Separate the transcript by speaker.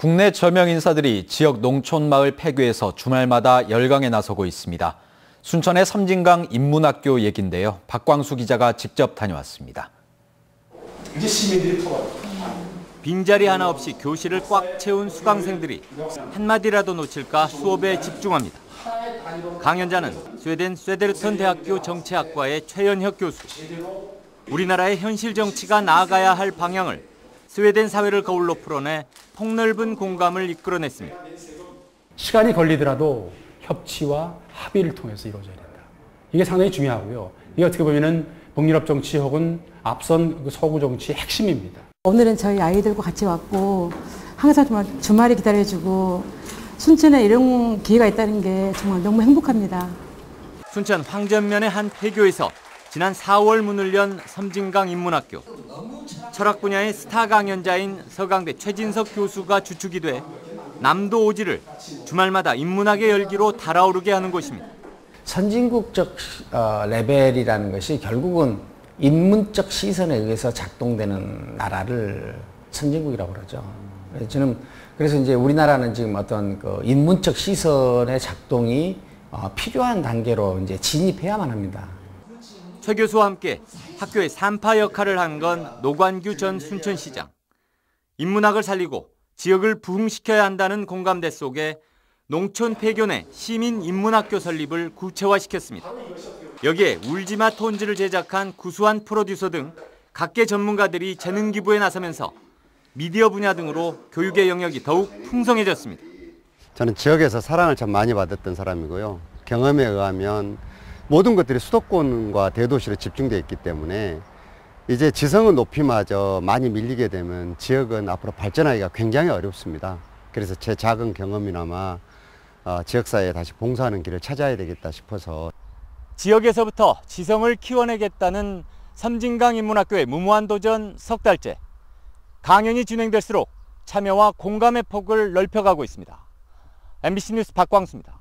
Speaker 1: 국내 저명 인사들이 지역 농촌 마을 폐교에서 주말마다 열강에 나서고 있습니다. 순천의 섬진강 인문학교 얘긴데요. 박광수 기자가 직접 다녀왔습니다.
Speaker 2: 이제 시민들이 풀어.
Speaker 3: 빈자리 하나 없이 교실을 꽉 채운 수강생들이 한마디라도 놓칠까 수업에 집중합니다. 강연자는 스웨덴 스웨데르턴 대학교 정치학과의 최연혁 교수. 우리나라의 현실 정치가 나아가야 할 방향을 스웨덴 사회를 거울로 풀어내 폭넓은 공감을 이끌어냈습니다.
Speaker 4: 시간이 걸리더라도 협치와 합의를 통해서 이루어져야 된다. 이게 상당히 중요하고요. 이게 어떻게 보면은 북유럽 정치 혹은 앞선 그 서구 정치의 핵심입니다.
Speaker 5: 오늘은 저희 아이들과 같이 왔고 항상 정말 주말에 기다려주고 순천에 이런 기회가 있다는 게 정말 너무 행복합니다.
Speaker 3: 순천 황전면의 한 폐교에서 지난 4월 문을 연 섬진강 인문학교. 철학 분야의 스타 강연자인 서강대 최진석 교수가 주축이 돼 남도 오지를 주말마다 인문학의 열기로 달아오르게 하는 곳입니다.
Speaker 6: 선진국적 어, 레벨이라는 것이 결국은 인문적 시선에 의해서 작동되는 나라를 선진국이라고 그러죠. 저는 그래서 이제 우리나라는 지금 어떤 그 인문적 시선의 작동이 어, 필요한 단계로 이제 진입해야만 합니다.
Speaker 3: 최 교수와 함께 학교의 산파 역할을 한 건 노관규 전 순천시장. 인문학을 살리고 지역을 부흥시켜야 한다는 공감대 속에 농촌 내 시민 인문학교 설립을 구체화시켰습니다. 여기에 울지마 톤즈를 제작한 구수한 프로듀서 등 각계 전문가들이 재능 기부에 나서면서 미디어 분야 등으로 교육의 영역이 더욱 풍성해졌습니다.
Speaker 7: 저는 지역에서 사랑을 참 많이 받았던 사람이고요. 경험에 의하면 모든 것들이 수도권과 대도시로 집중되어 있기 때문에 이제 지성은 높이마저 많이 밀리게 되면 지역은 앞으로 발전하기가 굉장히 어렵습니다. 그래서 제 작은 경험이나마 어, 지역사회에 다시 봉사하는 길을 찾아야 되겠다 싶어서
Speaker 3: 지역에서부터 지성을 키워내겠다는 섬진강 인문학교의 무모한 도전 석 달째. 강연이 진행될수록 참여와 공감의 폭을 넓혀가고 있습니다. MBC 뉴스 박광수입니다.